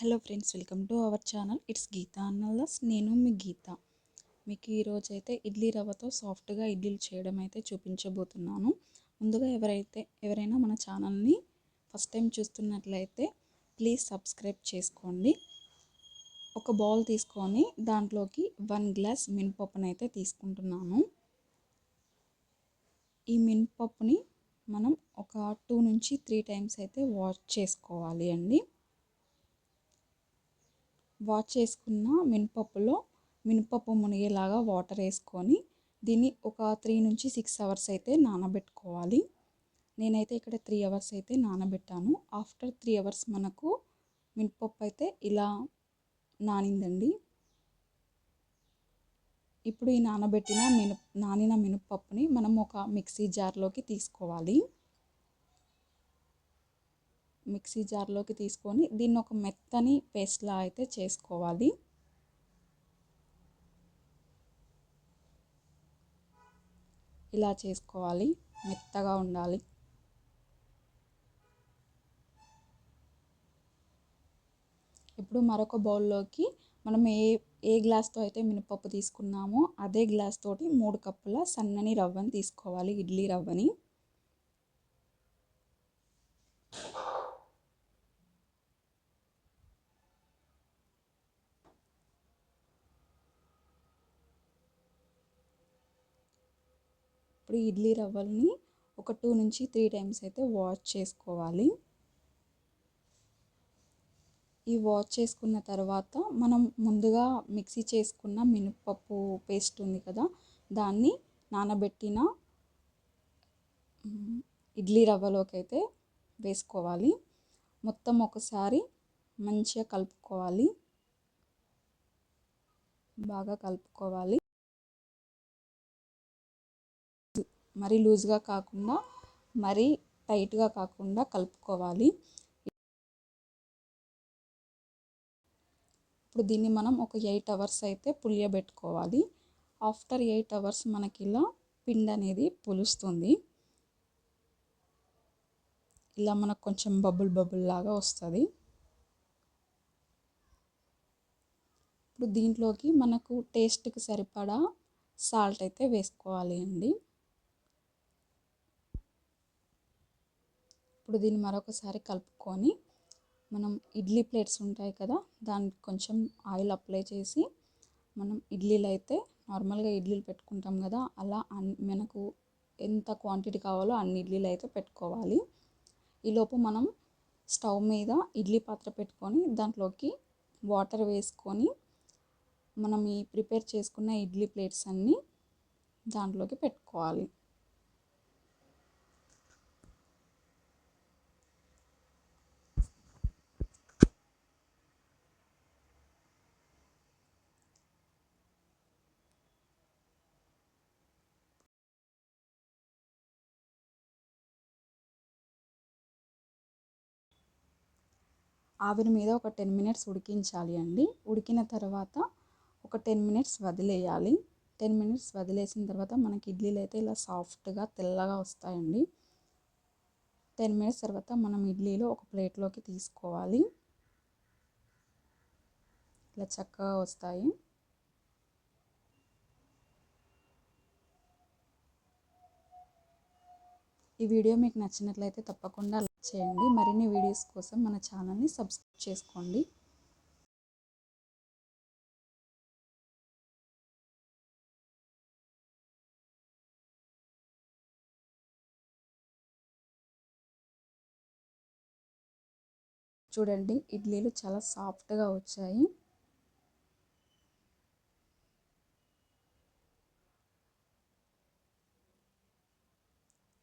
Hello friends welcome to our channel. It's Geetha Annaldas నేను మీ గీత. మీకు ఈరోజు అయితే ఇడ్లీ రవ్వతో సాఫ్ట్గా ఇడ్లీలు చేయడం అయితే చూపించబోతున్నాను. ముందుగా ఎవరైతే ఎవరైనా మన ఛానల్ని ఫస్ట్ టైం చూస్తున్నట్లయితే ప్లీజ్ సబ్స్క్రైబ్ చేసుకోండి. ఒక బౌల్ తీసుకొని దాంట్లోకి వన్ గ్లాస్ మినపప్పుని అయితే తీసుకుంటున్నాను. ఈ మినపప్పుని మనం ఒక టూ నుంచి త్రీ టైమ్స్ అయితే వాష్ చేసుకోవాలి అండి. వాష్ చేసుకున్న మినపప్పులో మినపప్పు మునిగేలాగా వాటర్ వేసుకొని దీన్ని ఒక త్రీ నుంచి సిక్స్ అవర్స్ అయితే నానబెట్టుకోవాలి. నేనైతే ఇక్కడ త్రీ అవర్స్ అయితే నానబెట్టాను. ఆఫ్టర్ త్రీ అవర్స్ మనకు మినపప్పు అయితే ఇలా నానిందండి. ఇప్పుడు ఈ నానబెట్టిన మిన నానిన మినపప్పుని మనం ఒక మిక్సీ జార్లోకి తీసుకోవాలి. మిక్సీ జార్లోకి తీసుకొని దీన్ని ఒక మెత్తని పేస్ట్లా అయితే చేసుకోవాలి. ఇలా చేసుకోవాలి. మెత్తగా ఉండాలి. ఇప్పుడు మరొక బౌల్లోకి మనం ఏ ఏ గ్లాస్తో అయితే మినపప్పు తీసుకున్నామో అదే గ్లాస్ తోటి మూడు కప్పుల సన్నని రవ్వని తీసుకోవాలి. ఇడ్లీ రవ్వని. ఇప్పుడు ఇడ్లీ రవ్వల్ని ఒక టూ నుంచి త్రీ టైమ్స్ అయితే వాష్ చేసుకోవాలి. ఈ వాష్ చేసుకున్న తర్వాత మనం ముందుగా మిక్సీ చేసుకున్న మినపప్పు పేస్ట్ ఉంది కదా దాన్ని నానబెట్టిన ఇడ్లీ రవ్వలోకి అయితే వేసుకోవాలి. మొత్తం ఒకసారి మంచిగా కలుపుకోవాలి. బాగా కలుపుకోవాలి. మరీ లూజ్గా కాకుండా మరీ టైట్గా కాకుండా కలుపుకోవాలి. ఇప్పుడు దీన్ని మనం ఒక ఎయిట్ అవర్స్ అయితే పులియబెట్టుకోవాలి. ఆఫ్టర్ ఎయిట్ అవర్స్ మనకి ఇలా పిండి అనేది పులుస్తుంది. ఇలా మనకు కొంచెం బబుల్ బబుల్ లాగా వస్తుంది. ఇప్పుడు దీంట్లోకి మనకు టేస్ట్కి సరిపడా సాల్ట్ అయితే వేసుకోవాలి అండి. ఇప్పుడు దీన్ని మరొకసారి కలుపుకొని మనం ఇడ్లీ ప్లేట్స్ ఉంటాయి కదా దానికి కొంచెం ఆయిల్ అప్లై చేసి మనం ఇడ్లీలు అయితే నార్మల్గా ఇడ్లీలు పెట్టుకుంటాం కదా అలా మనకు ఎంత క్వాంటిటీ కావాలో అన్ని ఇడ్లీలు అయితే పెట్టుకోవాలి. ఈలోపు మనం స్టవ్ మీద ఇడ్లీ పాత్ర పెట్టుకొని దాంట్లోకి వాటర్ వేసుకొని మనం ఈ ప్రిపేర్ చేసుకున్న ఇడ్లీ ప్లేట్స్ అన్నీ దాంట్లోకి పెట్టుకోవాలి. ఆవిరి మీద ఒక టెన్ మినిట్స్ ఉడికించాలి అండి. ఉడికిన తర్వాత ఒక టెన్ మినిట్స్ వదిలేయాలి. టెన్ మినిట్స్ వదిలేసిన తర్వాత మనకి ఇడ్లీలు అయితే ఇలా సాఫ్ట్గా తెల్లగా వస్తాయండి. టెన్ మినిట్స్ తర్వాత మనం ఇడ్లీలు ఒక ప్లేట్లోకి తీసుకోవాలి. ఇలా చక్కగా వస్తాయి. ఈ వీడియో మీకు నచ్చినట్లయితే తప్పకుండా చేయండి. మరిన్ని వీడియోస్ కోసం మన ఛానల్ని సబ్స్క్రైబ్ చేసుకోండి. చూడండి ఇడ్లీలు చాలా సాఫ్ట్గా వచ్చాయి.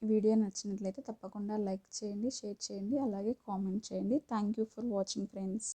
వీడియో నచ్చినట్లయితే తప్పకుండా లైక్ చేయండి షేర్ చేయండి అలాగే కామెంట్ చేయండి. Thank you for watching friends